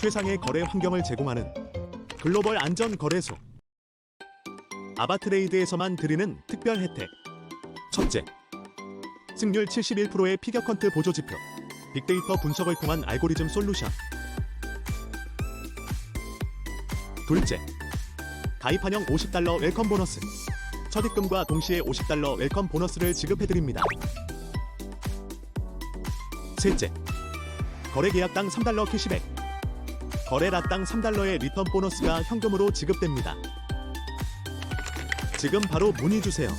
최상의 거래 환경을 제공하는 글로벌 안전 거래소. 아바트레이드에서만 드리는 특별 혜택. 첫째, 승률 71%의 피겨컨트 보조지표. 빅데이터 분석을 통한 알고리즘 솔루션. 둘째, 가입한형 50달러 웰컴 보너스. 첫 입금과 동시에 50달러 웰컴 보너스를 지급해드립니다. 셋째, 거래 계약당 3달러 캐시백 거래 라당 3달러의 리턴 보너스가 현금으로 지급됩니다. 지금 바로 문의 주세요.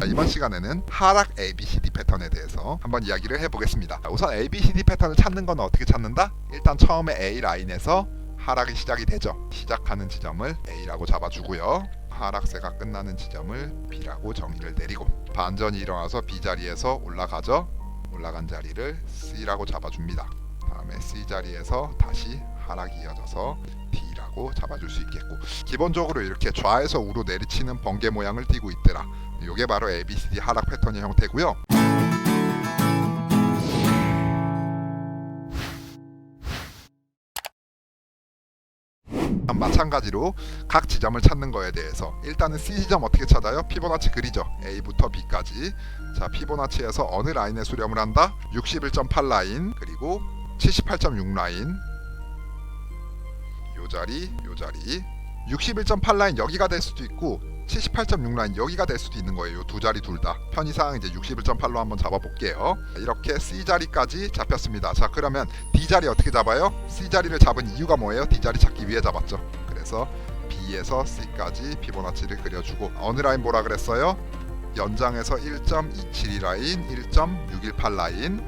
자, 이번 시간에는 하락 ABCD 패턴에 대해서 한번 이야기를 해보겠습니다. 자, 우선 ABCD 패턴을 찾는 건 어떻게 찾는다? 일단 처음에 A 라인에서 하락이 시작이 되죠. 시작하는 지점을 A라고 잡아주고요. 하락세가 끝나는 지점을 B라고 정의를 내리고 반전이 일어나서 B 자리에서 올라가죠. 올라간 자리를 C라고 잡아줍니다. 다음에 C 자리에서 다시 하락이 이어져서 D라고 잡아줄 수 있겠고 기본적으로 이렇게 좌에서 우로 내리치는 번개 모양을 띠고 있더라. 이게 바로 ABCD 하락 패턴의 형태고요. 마찬가지로 각 지점을 찾는 거에 대해서 일단은 C 지점 어떻게 찾아요? 피보나치 그리죠. A부터 B까지. 자, 피보나치에서 어느 라인에 수렴을 한다? 61.8 라인 그리고 78.6 라인 요 자리, 요 자리 61.8 라인 여기가 될 수도 있고 78.6 라인 여기가 될 수도 있는 거예요. 두 자리 둘 다. 편의상 이제 61.8로 한번 잡아볼게요. 이렇게 C 자리까지 잡혔습니다. 자 그러면 D 자리 어떻게 잡아요? C 자리를 잡은 이유가 뭐예요? D 자리 찾기 위해 잡았죠. 그래서 B에서 C까지 피보나치를 그려주고 어느 라인 보라 그랬어요? 연장에서 1.272 라인, 1.618 라인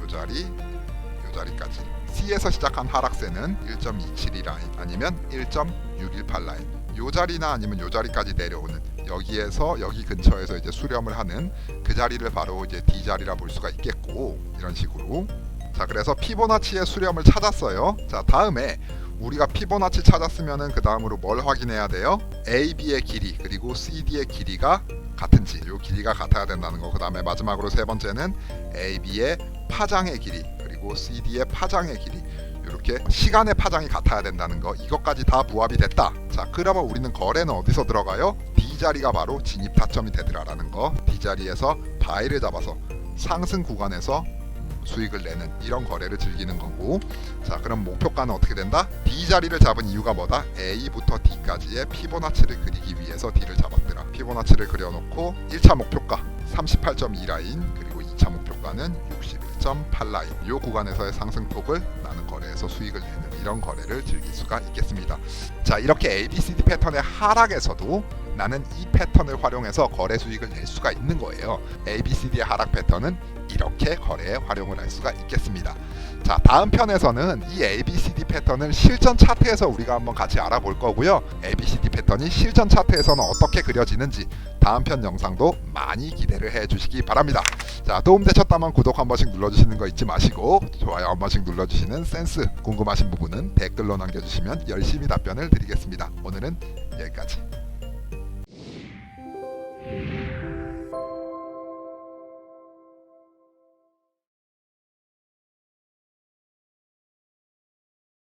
요 자리, 요 자리까지. C에서 시작한 하락세는 1.272 라인 아니면 1.618 라인. 요 자리나 아니면 요 자리까지 내려오는 여기에서 여기 근처에서 이제 수렴을 하는 그 자리를 바로 이제 D 자리라 볼 수가 있겠고 이런 식으로. 자 그래서 피보나치의 수렴을 찾았어요. 자 다음에 우리가 피보나치 찾았으면은 그 다음으로 뭘 확인해야 돼요? AB의 길이 그리고 CD의 길이가 같은지. 요 길이가 같아야 된다는 거. 그 다음에 마지막으로 세 번째는 AB의 파장의 길이 그리고 CD의 파장의 길이 이렇게 시간의 파장이 같아야 된다는 거 이것까지 다 부합이 됐다. 자 그러면 우리는 거래는 어디서 들어가요? D 자리가 바로 진입 타점이 되더라라는 거. D 자리에서 바이를 잡아서 상승 구간에서 수익을 내는 이런 거래를 즐기는 거고. 자 그럼 목표가는 어떻게 된다? D 자리를 잡은 이유가 뭐다? A부터 D까지의 피보나치를 그리기 위해서 D를 잡았더라. 피보나치를 그려놓고 1차 목표가 38.2 라인 그리고 2차 목표가는 61.8 라인. 이 구간에서의 상승폭을 나는 거래에서 수익을 내는 이런 거래를 즐길 수가 있겠습니다. 자 이렇게 ABCD 패턴의 하락에서도 나는 이 패턴을 활용해서 거래 수익을 낼 수가 있는 거예요. ABCD의 하락 패턴은 이렇게 거래에 활용을 할 수가 있겠습니다. 자 다음 편에서는 이 ABCD 패턴을 실전 차트에서 우리가 한번 같이 알아볼 거고요. ABCD 패턴이 실전 차트에서는 어떻게 그려지는지 다음 편 영상도 많이 기대를 해 주시기 바랍니다 자 도움되셨다면 구독 한 번씩 눌러주시는 거 잊지 마시고 좋아요 한 번씩 눌러주시는 센스 궁금하신 부분은 댓글로 남겨주시면 열심히 답변을 드리겠습니다. 오늘은 여기까지